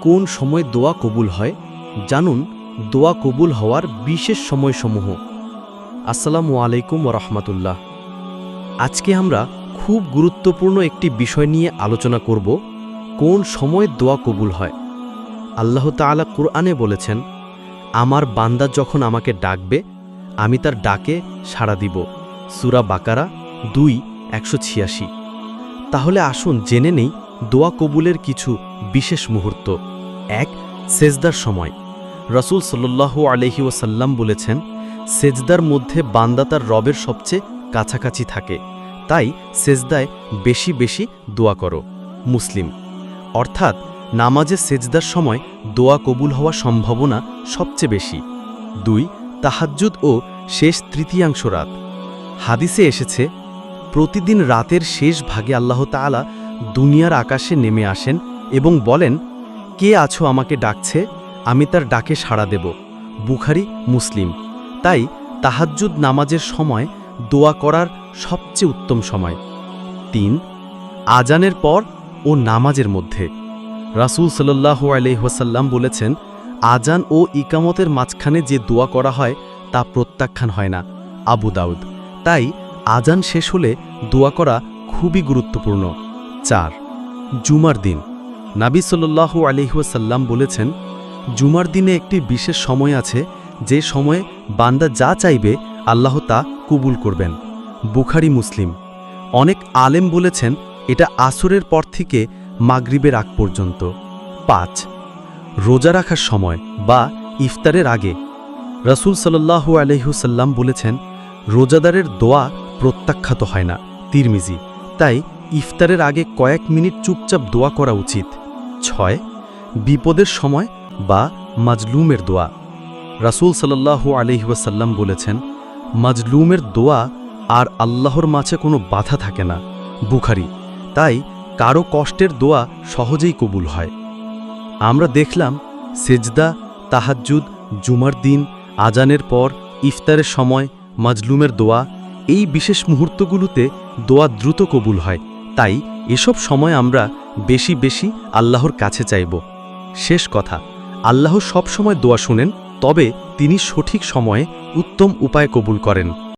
কোন সময় দোয়া কবুল হয়, জানুন দোয়া কবুল হওয়ার বিশেষ সময়সমূহ। আসসালামু আলাইকুম রহমতুল্লাহ আজকে আমরা খুব গুরুত্বপূর্ণ একটি বিষয় নিয়ে আলোচনা করব, কোন সময় দোয়া কবুল হয়। আল্লাহ তাআলা কুরআনে বলেছেন, আমার বান্দা যখন আমাকে ডাকবে, আমি তার ডাকে সাড়া দিব। সুরা বাকারা দুই, একশো তাহলে আসুন জেনে নেই দোয়া কবুলের কিছু বিশেষ মুহূর্ত। এক, সেজদার সময়। রসুল সাল্লাল্লাহু আলহি ওসাল্লাম বলেছেন, সেজদার মধ্যে বান্দা তার রবের সবচেয়ে কাছাকাছি থাকে। তাই সেজদায় বেশি বেশি দোয়া করো। মুসলিম। অর্থাৎ, নামাজে সেজদার সময় দোয়া কবুল হওয়া সম্ভাবনা সবচেয়ে বেশি। দুই, তাহাজ্জুদ ও শেষ তৃতীয়াংশ রাত। হাদিসে এসেছে, প্রতিদিন রাতের শেষ ভাগে আল্লাহ তাআলা দুনিয়ার আকাশে নেমে আসেন এবং বলেন, কে আছো আমাকে ডাকছে? আমি তার ডাকে সাড়া দেব। বুখারি, মুসলিম। তাই তাহাজ্জুদ নামাজের সময় দোয়া করার সবচেয়ে উত্তম সময়। তিন, আজানের পর ও নামাজের মধ্যে। রাসূল সাল্লাল্লাহু আলাইহি ওয়াসাল্লাম বলেছেন, আজান ও ইকামতের মাঝখানে যে দোয়া করা হয় তা প্রত্যাখ্যান হয় না, আবু দাউদ। তাই আজান শেষ হলে দোয়া করা খুবই গুরুত্বপূর্ণ। চার, জুমার দিন। নাবি সাল্লাল্লাহু আলাইহি ওয়াসাল্লাম বলেছেন, জুমার দিনে একটি বিশেষ সময় আছে, যে সময়ে বান্দা যা চাইবে আল্লাহ তা কবুল করবেন। বুখারি, মুসলিম। অনেক আলেম বলেছেন, এটা আসরের পর থেকে মাগরিবের আগ পর্যন্ত। পাঁচ, রোজা রাখার সময় বা ইফতারের আগে। রসুল সাল্লাহু আলহুসাল্লাম বলেছেন, রোজাদারের দোয়া প্রত্যাখ্যাত হয় না, তিরমিজি। তাই ইফতারের আগে কয়েক মিনিট চুপচাপ দোয়া করা উচিত। ছয়, বিপদের সময় বা মাজলুমের দোয়া। রাসূল সাল্লাল্লাহু আলাইহি বলেছেন, মাজলুমের দোয়া আর আল্লাহর মাঝে কোনো বাধা থাকে না। বুখারি, তাই কারও কষ্টের দোয়া সহজেই কবুল হয়। আমরা দেখলাম, সেজদা, তাহাজ্জুদ, জুমার দিন, আজানের পর, ইফতারের সময়, মাজলুমের দোয়া, এই বিশেষ মুহূর্তগুলোতে দোয়া দ্রুত কবুল হয়। তাই এসব সময় আমরা বেশি বেশি আল্লাহর কাছে চাইব। শেষ কথা, আল্লাহ সব সময় দোয়া শুনেন, তবে তিনি সঠিক সময়ে উত্তম উপায় কবুল করেন।